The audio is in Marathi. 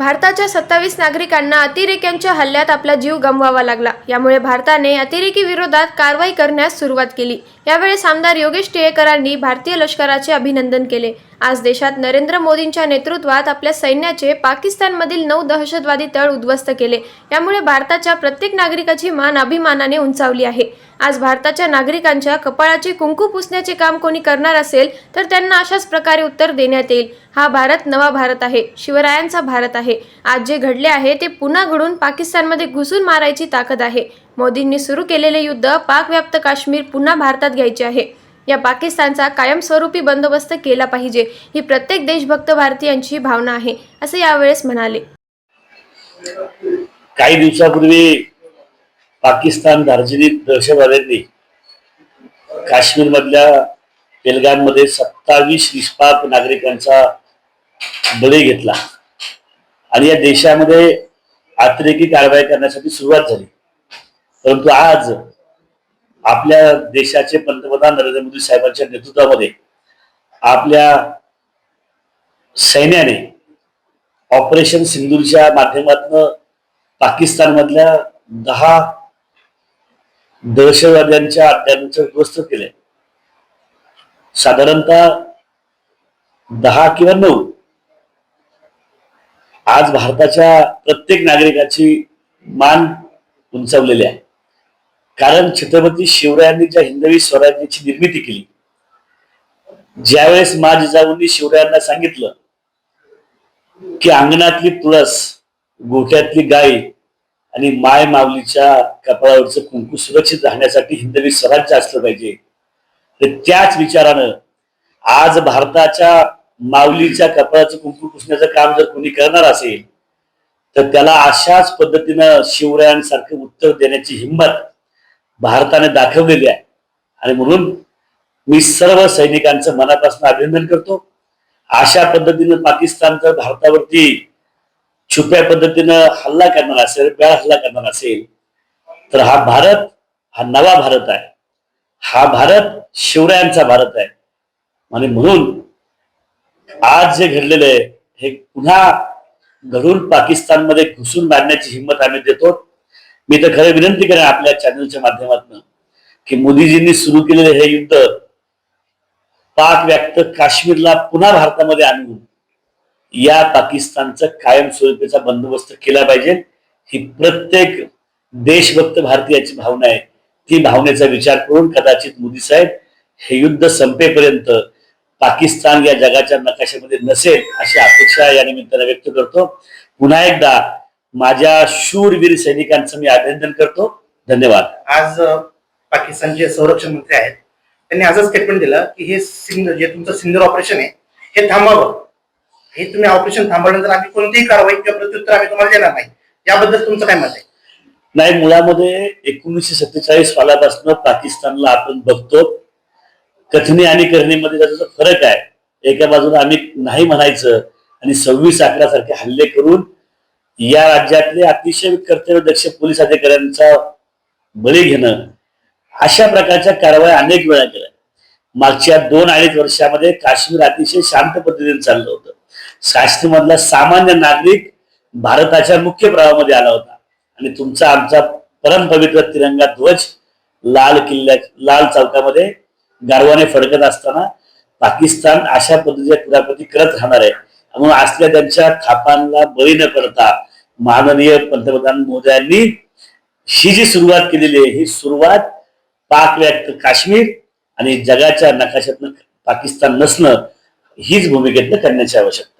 भारताच्या सत्तावीस नागरिकांना अतिरेक्यांच्या हल्ल्यात आपला जीव गमवावा लागला. यामुळे भारताने अतिरेकी विरोधात कारवाई करण्यास सुरुवात केली. यावेळेस आमदार योगेश टिळेकरांनी भारतीय लष्कराचे अभिनंदन केले. आज देशात नरेंद्र मोदींच्या नेतृत्वात आपल्या सैन्याचे पाकिस्तानमधील नऊ दहशतवादी तळ उद्ध्वस्त केले. यामुळे भारताच्या प्रत्येक नागरिकाची मान अभिमानाने उंचावली आहे. आज भारताच्या नागरिकांच्या कपाळाचे कुंकू पुसण्याचे काम कोणी करणार असेल तर त्यांना अशाच प्रकारे उत्तर देण्यात येईल. हा भारत नवा भारत आहे. शिवरायांचा भारत आहे. आज जे घडले आहे ते पुन्हा घडून पाकिस्तानमध्ये घुसून मारायची ताकद आहे. मोदींनी सुरू केलेले युद्ध पाकव्याप्त काश्मीर पुन्हा भारतात घ्यायचे आहे. या पाकिस्तानचा कायमस्वरूपी बंदोबस्त केला पाहिजे ही प्रत्येक देशभक्त भारतीयांची भावना आहे असे यावेळेस म्हणाले. काही दिवसापूर्वी पाकिस्तान दार्जिलिंग दहशतवाद्यांनी काश्मीर मधल्या पेलगाममध्ये सत्तावीस निष्पाप नागरिकांचा बळी घेतला. आणि या देशामध्ये अतिरेकी कारवाई करण्यासाठी सुरुवात झाली. परंतु आज आपल्या देशाचे पंतप्रधान नरेंद्र मोदी साहेबांच्या नेतृत्वामध्ये आपल्या सैन्याने ऑपरेशन सिंदूरच्या माध्यमातून पाकिस्तानमधल्या दहा दहशतवाद्यांच्या अड्ड्यांचं उद्ध्वस्त केलंय. साधारणतः दहा किंवा नऊ. आज भारताच्या प्रत्येक नागरिकाची मान उंचावलेली आहे. कारण छत्रपती शिवरायांनी ज्या हिंदवी स्वराज्याची निर्मिती केली ज्यावेळेस मा जिजाऊंनी शिवरायांना सांगितलं की अंगणातली तुळस गोठ्यातली गाय आणि माय माऊलीच्या कपाळावरचं कुंकू सुरक्षित राहण्यासाठी हिंदवी स्वराज्य असलं पाहिजे तर त्याच विचारानं आज भारताच्या माऊलीच्या कपाळाचं कुंकू पुसण्याचं काम जर कोणी करणार असेल तर त्याला अशाच पद्धतीनं शिवरायांसारखं उत्तर देण्याची हिंमत भारताने दाखवलेली आहे. आणि म्हणून मी सर्व सैनिकांचं मनापासून अभिनंदन करतो. अशा पद्धतीनं पाकिस्तान जर भारतावरती छुप्या पद्धतीनं हल्ला करणार असेल बेळ हल्ला करणार असेल तर हा भारत हा नवा भारत आहे. हा भारत शिवरायांचा भारत आहे. आणि म्हणून आज जे घडलेलं आहे हे पुन्हा घडून पाकिस्तानमध्ये घुसून मारण्याची हिंमत आम्ही देतो. मी तर खरं विनंती करेन आपल्या चॅनलच्या माध्यमातून की मोदीजींनी सुरू केलेले हे युद्ध पाक व्याप्त काश्मीरला पुन्हा भारतामध्ये आणून या पाकिस्तानचा कायमस्वरूपीचा बंदोबस्त केला पाहिजे. ही प्रत्येक देशभक्त भारतीयाची भावना आहे. ती भावनेचा विचार करून कदाचित मोदी साहेब हे युद्ध संपेपर्यंत पाकिस्तान या जगाच्या नकाशामध्ये नसेल अशी अपेक्षा या निमित्तानं व्यक्त करतो. पुन्हा एकदा माझ्या शूरवीर सैनिकांचं मी अभिनंदन करतो. धन्यवाद. आज पाकिस्तानचे संरक्षण मंत्री आहेत त्यांनी असं स्टेटमेंट दिलं की हे सिंध जे तुमचं सिंदूर ऑपरेशन आहे हे थांबावं. हे तुम्ही ऑपरेशन थांबवल्यानंतर आम्ही कोणतीही कारवाई किंवा प्रत्युत्तर आम्ही तुम्हाला देणार नाही. याबद्दल तुमचं काय मत आहे? नाही मुळामध्ये एकोणीसशे सत्तेचाळीस सालापासून पाकिस्तानला आपण बघतो. कथनी आणि करणीमध्ये त्याचा फरक आहे. एका बाजूला आम्ही नाही म्हणायचं आणि सव्वीस अकरा सारखे हल्ले करून या राज्यातले अतिशय कर्तव्यदक्ष पोलीस अधिकाऱ्यांचा बळी घेणं अशा प्रकारच्या कारवाया अनेक वेळा केल्या. मागच्या दोन अडीच वर्षामध्ये काश्मीर अतिशय शांत पद्धतीने चाललं होतं. काश्मीरमधला सामान्य नागरिक भारताच्या मुख्य प्रवाहामध्ये आला होता. आणि तुमचा आमचा परमपवित्र तिरंगा ध्वज लाल किल्ल्या लाल चौकामध्ये गारवाने फडकत असताना पाकिस्तान अशा पद्धतीच्या कुरापती करत राहणार आहे. म्हणून असल्या त्यांच्या थापांना बळी न करता माननीय पंतप्रधान मोदयांनी ही जी सुरुवात केलेली आहे ही सुरुवात पाक व्याप्त काश्मीर आणि जगाच्या नकाशातनं पाकिस्तान नसणं हीच भूमिकेतनं करण्याची आवश्यकता आहे.